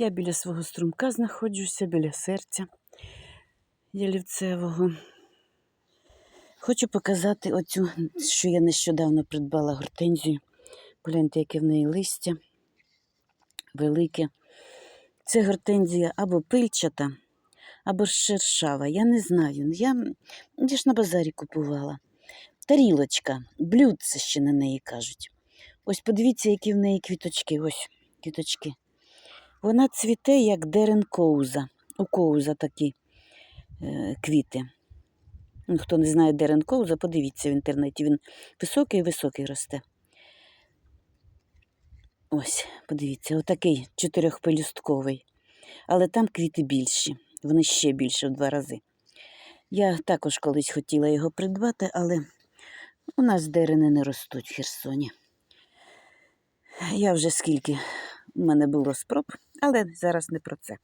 Я біля свого струмка знаходжуся, біля серця ялівцевого. Хочу показати оцю, що я нещодавно придбала гортензію. Погляньте, яке в неї листя велике. Це гортензія або пильчата, або шершава. Я не знаю. Я, я ж на базарі купувала. Тарілочка, блюдце ще на неї кажуть. Ось подивіться, які в неї квіточки. Ось квіточки. Вона цвіте, як дерен коуза. У коуза такі е, квіти. Хто не знає дерен коуза, подивіться в інтернеті. Він високий-високий росте. Ось, подивіться, отакий чотирьохпелюстковий. Але там квіти більші, вони ще більше в два рази. Я також колись хотіла його придбати, але у нас дерени не ростуть в Херсоні. Я вже скільки в мене було спроб, але зараз не про це.